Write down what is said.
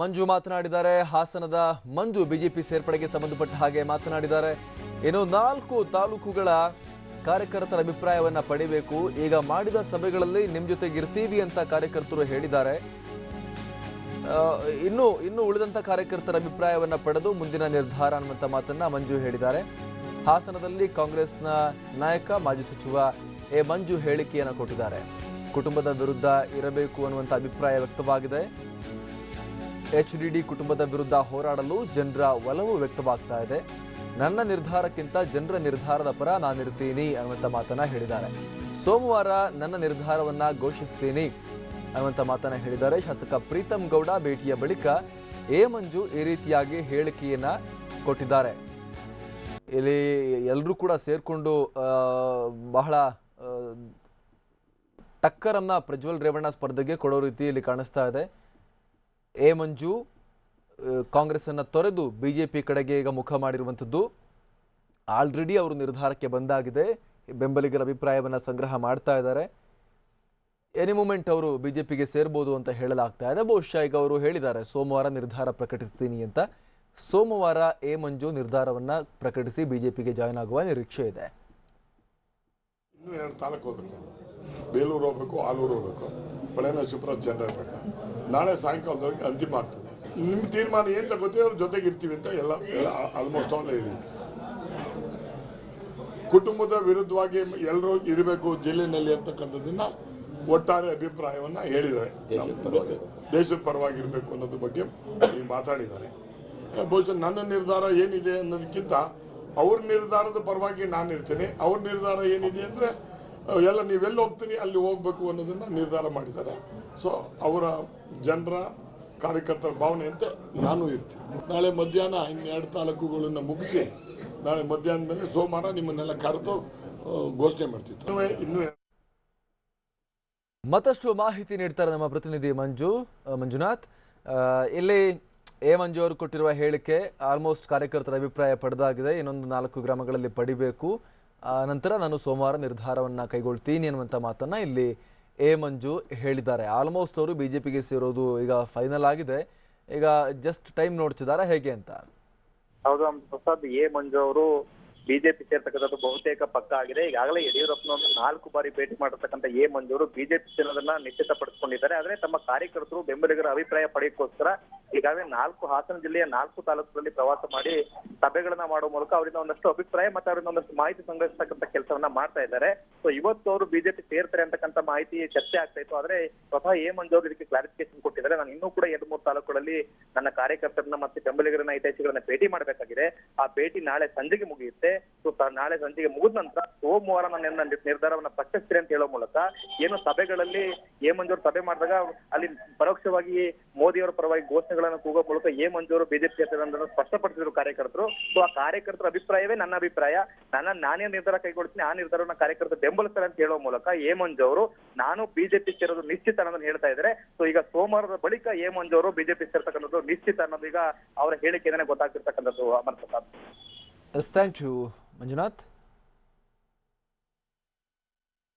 ಮಂಜು ಮಾತನಾಡಿದ್ದಾರೆ. ಹಾಸನದ ಮಂಜು ಬಿಜೆಪಿ ಸೇರ್ಪಡೆಗೆ ಸಂಬಂಧಪಟ್ಟ ಹಾಗೆ ಮಾತನಾಡಿದ್ದಾರೆ. ಇನ್ನು ನಾಲ್ಕು ತಾಲೂಕುಗಳ ಕಾರ್ಯಕರ್ತರ ಅಭಿಪ್ರಾಯವನ್ನ ಪಡಿಬೇಕು. ಈಗ ಮಾಡಿದ ಸಭೆಗಳಲ್ಲಿ ನಿಮ್ ಜೊತೆಗೆ ಇರ್ತೀವಿ ಅಂತ ಕಾರ್ಯಕರ್ತರು ಹೇಳಿದ್ದಾರೆ. ಇನ್ನು ಇನ್ನು ಉಳಿದಂತ ಕಾರ್ಯಕರ್ತರ ಅಭಿಪ್ರಾಯವನ್ನ ಪಡೆದು ಮುಂದಿನ ನಿರ್ಧಾರ ಅನ್ನುವಂಥ ಮಾತನ್ನ ಮಂಜು ಹೇಳಿದ್ದಾರೆ. ಹಾಸನದಲ್ಲಿ ಕಾಂಗ್ರೆಸ್ನ ನಾಯಕ, ಮಾಜಿ ಸಚಿವ ಎ ಮಂಜು ಹೇಳಿಕೆಯನ್ನು ಕೊಟ್ಟಿದ್ದಾರೆ. ಕುಟುಂಬದ ವಿರುದ್ಧ ಇರಬೇಕು ಅನ್ನುವಂಥ ಅಭಿಪ್ರಾಯ ವ್ಯಕ್ತವಾಗಿದೆ. ಎಚ್ ಡಿ ಡಿ ಕುಟುಂಬದ ವಿರುದ್ಧ ಹೋರಾಡಲು ಜನರ ಒಲವು ವ್ಯಕ್ತವಾಗ್ತಾ ಇದೆ. ನನ್ನ ನಿರ್ಧಾರಕ್ಕಿಂತ ಜನರ ನಿರ್ಧಾರದ ಪರ ನಾನಿರ್ತೀನಿ ಅನ್ನುವಂಥ ಮಾತನ್ನ ಹೇಳಿದ್ದಾರೆ. ಸೋಮವಾರ ನನ್ನ ನಿರ್ಧಾರವನ್ನ ಘೋಷಿಸ್ತೀನಿ ಅನ್ನುವಂಥ ಮಾತನ್ನ ಹೇಳಿದ್ದಾರೆ. ಶಾಸಕ ಪ್ರೀತಮ್ ಗೌಡ ಭೇಟಿಯ ಬಳಿಕ ಎ ಮಂಜು ಈ ರೀತಿಯಾಗಿ ಹೇಳಿಕೆಯನ್ನ ಕೊಟ್ಟಿದ್ದಾರೆ. ಇಲ್ಲಿ ಎಲ್ಲರೂ ಕೂಡ ಸೇರಿಕೊಂಡು ಬಹಳ ಟಕ್ಕರನ್ನ ಪ್ರಜ್ವಲ್ ರೇವಣ್ಣ ಸ್ಪರ್ಧೆಗೆ ಕೊಡೋ ರೀತಿ ಇಲ್ಲಿ ಕಾಣಿಸ್ತಾ ಇದೆ. ಎ ಮಂಜು ಕಾಂಗ್ರೆಸ್ ಕಾಂಗ್ರೆಸ್ಸನ್ನು ತೊರೆದು ಬಿ ಜೆ ಪಿ ಕಡೆಗೆ ಈಗ ಮುಖ ಮಾಡಿರುವಂಥದ್ದು. ಆಲ್ರೆಡಿ ಅವರು ನಿರ್ಧಾರಕ್ಕೆ ಬಂದಾಗಿದೆ. ಬೆಂಬಲಿಗರ ಅಭಿಪ್ರಾಯವನ್ನು ಸಂಗ್ರಹ ಮಾಡ್ತಾ ಇದ್ದಾರೆ. ಎನಿ ಮೂಮೆಂಟ್ ಅವರು ಬಿ ಜೆ ಪಿಗೆ ಸೇರ್ಬೋದು ಅಂತ ಹೇಳಲಾಗ್ತಾ ಇದೆ. ಬಹುಶಃ ಈಗ ಅವರು ಹೇಳಿದ್ದಾರೆ, ಸೋಮವಾರ ನಿರ್ಧಾರ ಪ್ರಕಟಿಸ್ತೀನಿ ಅಂತ. ಸೋಮವಾರ ಎ ಮಂಜು ನಿರ್ಧಾರವನ್ನ ಪ್ರಕಟಿಸಿ ಬಿಜೆಪಿಗೆ ಜಾಯ್ನ್ ಆಗುವ ನಿರೀಕ್ಷೆ ಇದೆ. ಬೇಲೂರು ಹೋಗ್ಬೇಕು, ಆಲೂರು ಹೋಗ್ಬೇಕು. ಬಳೆನ ನಾಳೆ ಸಾಯಂಕಾಲದವರೆಗೆ ಅಂತಿಮ ಆಗ್ತದೆ. ನಿಮ್ಮ ತೀರ್ಮಾನ ಏನು ತಗೋತೀವಿ ಅವ್ರ ಜೊತೆಗೆ ಇರ್ತೀವಿ ಅಂತ ಎಲ್ಲ ಆಲ್ಮೋಸ್ಟ್ ಆಲ್ ಇದೆ. ಕುಟುಂಬದ ವಿರುದ್ಧವಾಗಿ ಎಲ್ಲರೂ ಇರಬೇಕು ಜಿಲ್ಲೆಯಲ್ಲಿ ಅಂತಕ್ಕಂಥದ್ದನ್ನ ಒಟ್ಟಾರೆ ಅಭಿಪ್ರಾಯವನ್ನ ಹೇಳಿದ್ದಾರೆ. ದೇಶದ ಪರವಾಗಿ. ಇರಬೇಕು ಅನ್ನೋದ್ರ ಬಗ್ಗೆ ಮಾತಾಡಿದ್ದಾರೆ. ಬಹುಶಃ ನನ್ನ ನಿರ್ಧಾರ ಏನಿದೆ ಅನ್ನೋದಕ್ಕಿಂತ ಅವ್ರ ನಿರ್ಧಾರದ ಪರವಾಗಿ ನಾನು ಇರ್ತೀನಿ ಅವ್ರ ನಿರ್ಧಾರ ಏನಿದೆ ಅಂದ್ರೆ ಎಲ್ಲ ನೀವೆಲ್ಲಿ ಹೋಗ್ತೀನಿ ಅಲ್ಲಿ ಹೋಗ್ಬೇಕು ಅನ್ನೋದನ್ನ ನಿರ್ಧಾರ ಮಾಡಿದ್ದಾರೆ. ಸೊ ಅವರ ಜನರ ಕಾರ್ಯಕರ್ತರ ಭಾವನೆಯಂತೆ ನಾನು ಇರ್ತೀನಿ. ನಾಳೆ ಮಧ್ಯಾಹ್ನ ಇನ್ನೆರಡು ತಾಲೂಕುಗಳನ್ನ ಮುಗಿಸಿ, ನಾಳೆ ಮಧ್ಯಾಹ್ನ ಮೇಲೆ ಸೋಮವಾರ ನಿಮ್ಮನ್ನೆಲ್ಲ ಕರೆದು ಘೋಷಣೆ ಮಾಡ್ತಿತ್ತು ಇನ್ನೂ ಮತ್ತಷ್ಟು ಮಾಹಿತಿ ನೀಡ್ತಾರೆ ನಮ್ಮ ಪ್ರತಿನಿಧಿ ಮಂಜು ಮಂಜುನಾಥ್. ಇಲ್ಲಿ ಎ ಮಂಜು ಅವರು ಕೊಟ್ಟಿರುವ ಹೇಳಿಕೆ ಆಲ್ಮೋಸ್ಟ್ ಕಾರ್ಯಕರ್ತರ ಅಭಿಪ್ರಾಯ ಪಡೆದಾಗಿದೆ. ಇನ್ನೊಂದು ನಾಲ್ಕು ಗ್ರಾಮಗಳಲ್ಲಿ ಪಡಿಬೇಕು. ನಂತರ ನಾನು ಸೋಮವಾರ ನಿರ್ಧಾರವನ್ನು ಕೈಗೊಳ್ತೀನಿ ಅನ್ನುವಂಥ ಮಾತನ್ನ ಇಲ್ಲಿ ಎ ಮಂಜು ಹೇಳಿದ್ದಾರೆ. ಆಲ್ಮೋಸ್ಟ್ ಅವರು ಬಿಜೆಪಿಗೆ ಸೇರೋದು ಈಗ ಫೈನಲ್ ಆಗಿದೆ. ಈಗ ಜಸ್ಟ್ ಟೈಮ್ ನೋಡ್ತಿದ್ದಾರೆ ಹೇಗೆ ಅಂತ? ಹೌದು ಪ್ರಸಾದ್, ಎ ಮಂಜು ಅವರು ಬಿಜೆಪಿ ಸೇರ್ತಕ್ಕಂಥದ್ದು ಬಹುತೇಕ ಪಕ್ಕ ಆಗಿದೆ. ಈಗಾಗಲೇ ಯಡಿಯೂರಪ್ಪನವರು ನಾಲ್ಕು ಬಾರಿ ಭೇಟಿ ಮಾಡಿರ್ತಕ್ಕಂಥ ಎ ಮಂಜು ಅವರು ಬಿಜೆಪಿ ಸೇರೋದನ್ನ ನಿಶ್ಚಿತಪಡಿಸಿಕೊಂಡಿದ್ದಾರೆ. ಆದ್ರೆ ತಮ್ಮ ಕಾರ್ಯಕರ್ತರು ಬೆಂಬಲಿಗರ ಅಭಿಪ್ರಾಯ ಪಡೆಯೋಕ್ಕೋಸ್ಕರ ಈಗಾಗಲೇ ನಾಲ್ಕು ಹಾಸನ ಜಿಲ್ಲೆಯ ನಾಲ್ಕು ತಾಲೂಕುಗಳಲ್ಲಿ ಪ್ರವಾಸ ಮಾಡಿ ಸಭೆಗಳನ್ನ ಮಾಡುವ ಮೂಲಕ ಅವರಿಂದ ಒಂದಷ್ಟು ಅಭಿಪ್ರಾಯ ಮತ್ತೆ ಅವರಿಂದ ಒಂದಷ್ಟು ಮಾಹಿತಿ ಸಂಗ್ರಹಿಸತಕ್ಕಂಥ ಕೆಲಸವನ್ನ ಮಾಡ್ತಾ ಇದ್ದಾರೆ. ಸೊ ಇವತ್ತು ಅವರು ಬಿಜೆಪಿ ಸೇರ್ತಾರೆ ಅಂತಕ್ಕಂಥ ಮಾಹಿತಿ ಚರ್ಚೆ ಆಗ್ತಾ ಇತ್ತು. ಆದ್ರೆ ಸ್ವತಃ ಎ ಮಂಜು ಇದಕ್ಕೆ ಕ್ಲಾರಿಫಿಕೇಶನ್ ಕೊಟ್ಟಿದ್ದಾರೆ. ನಾನು ಇನ್ನೂ ಕೂಡ ಎರಡು ಮೂರು ತಾಲೂಕುಗಳಲ್ಲಿ ನನ್ನ ಕಾರ್ಯಕರ್ತರನ್ನ ಮತ್ತೆ ಬೆಂಬಲಿಗರನ್ನ, ಹಿತೈಷಿಗಳನ್ನ ಭೇಟಿ ಮಾಡಬೇಕಾಗಿದೆ. ಆ ಭೇಟಿ ನಾಳೆ ಸಂಜೆಗೆ ಮುಗಿಯುತ್ತೆ. ಸೊ ನಾಳೆ ಸಂಜೆಗೆ ಮುಗಿದ ನಂತರ ಸೋಮವಾರ ನಾನು ನನ್ನ ನಿರ್ಧಾರವನ್ನ ಪ್ರಕಟಿಸ್ತೀನಿ ಅಂತ ಹೇಳೋ ಮೂಲಕ ಏನು ಸಭೆಗಳಲ್ಲಿ ಎ ಮಂಜೂರು ಸಭೆ ಮಾಡಿದಾಗ ಅಲ್ಲಿ ಪರೋಕ್ಷವಾಗಿ ಮೋದಿಯವರ ಪರವಾಗಿ ಘೋಷಣೆಗಳನ್ನು ಕೂಗೋ ಮೂಲಕ ಎ ಮಂಜೂರು ಬಿಜೆಪಿ ಸೇರ್ತಾರೆ ಸ್ಪಷ್ಟಪಡಿಸಿದ್ರು ಕಾರ್ಯಕರ್ತರು. ಸೊ ಆ ಕಾರ್ಯಕರ್ತರ ಅಭಿಪ್ರಾಯವೇ ನನ್ನ ಅಭಿಪ್ರಾಯ. ನನ್ನ, ನಾನೇ ನಿರ್ಧಾರ ಕೈಗೊಳ್ತೀನಿ, ಆ ನಿರ್ಧಾರವನ್ನ ಕಾರ್ಯಕರ್ತರು ಬೆಂಬಲಿಸ್ತಾರೆ ಅಂತ ಹೇಳೋ ಮೂಲಕ ಎ ಮಂಜು ಅವರು ನಾನು ಬಿಜೆಪಿ ಸೇರೋದು ನಿಶ್ಚಿತ ಅನ್ನೋದನ್ನ ಹೇಳ್ತಾ ಇದ್ದಾರೆ. ಸೊ ಈಗ ಸೋಮವಾರದ ಬಳಿಕ ಎ ಮಂಜು ಅವರು ಬಿಜೆಪಿ ಸೇರ್ತಕ್ಕಂಥದ್ದು ನಿಶ್ಚಿತ ಅನ್ನೋದು ಈಗ ಅವರ ಹೇಳಿಕೆಯಿಂದನೇ ಗೊತ್ತಾಗ್ತಿರ್ತಕ್ಕಂಥದ್ದು Amar Prasad. Thank you Manjunath.